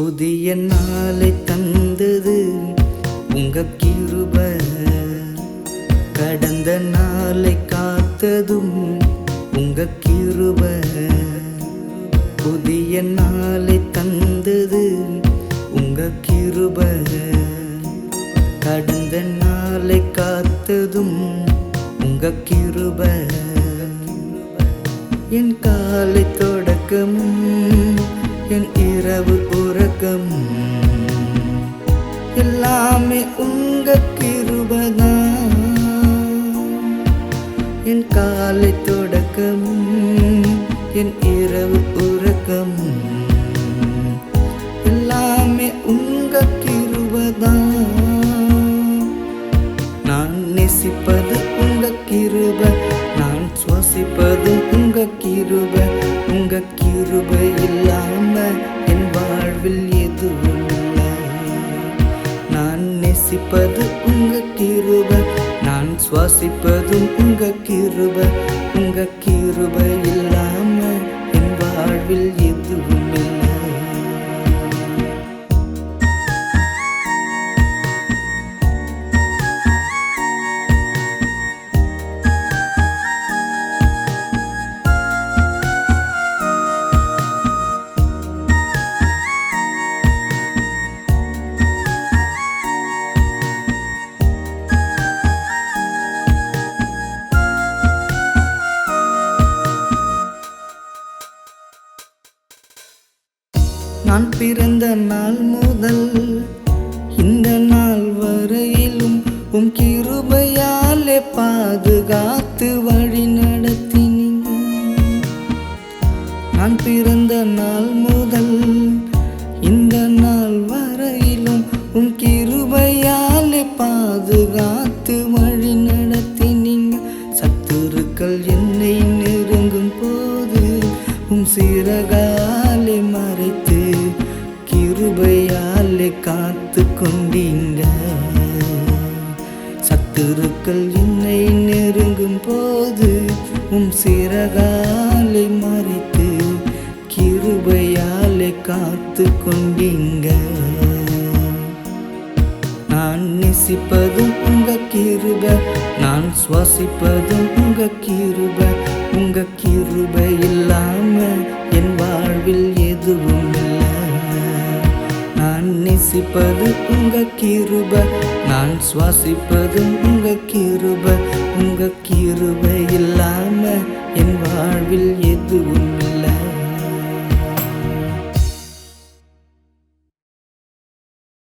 புதிய நாளை தந்தது உங்க கிருப. கடந்த நாளை காத்ததும் உங்க கிருப. புதிய நாளை தந்தது உங்க கிருப. கடந்த நாளை காத்ததும் உங்க கிருப. என் காலை தொடக்கமும் என் இரவு உறக்கமும் எல்லாமே உங்க கிருபதான். என் காலை தொடக்கம் என் இரவு உறக்கம். எல்லாமே உங்க கிருபதான். நான் நேசிப்பது உங்க கிருப நான் சுவாசிப்பது உங்க கிருப. உங்க கிருப இல்லாம என் வாழ்வில் நேசிப்பது உங்க கிருப. நான் சுவாசிப்பதும் உங்க கிருப. உங்க நான் பிறந்த நாள் முதல் இந்த நாள் வரையிலும் உம் கிருபையாலே பாதுகாத்து வழி நடத்தினீங்க நான் பிறந்த நாள் முதல் இந்த நாள் வரையிலும் உம் கிருபையாலே பாதுகாத்து வழி நடத்தினீங்க சத்துருக்கள் என்னை நெருங்கும் போது உம் சிறகா கிருபையாலே காத்து கொண்டீங்க. சத்துருக்கள் என்னை நெருங்கும் போது உம் சிறகாலே மறைத்து கிருபையாலே காத்து கொண்டீங்க. நான் நேசிப்பதும் உங்க கிருப நான் சுவாசிப்பதும் உங்க கிருப உங்க கிருப இல்லாம நேசிப்பது உங்க கிருப. நான் சுவாசிப்பது உங்க கிருப. உங்க கிருப இல்லாம என் வாழ்வில் எதுவும் இல்லை.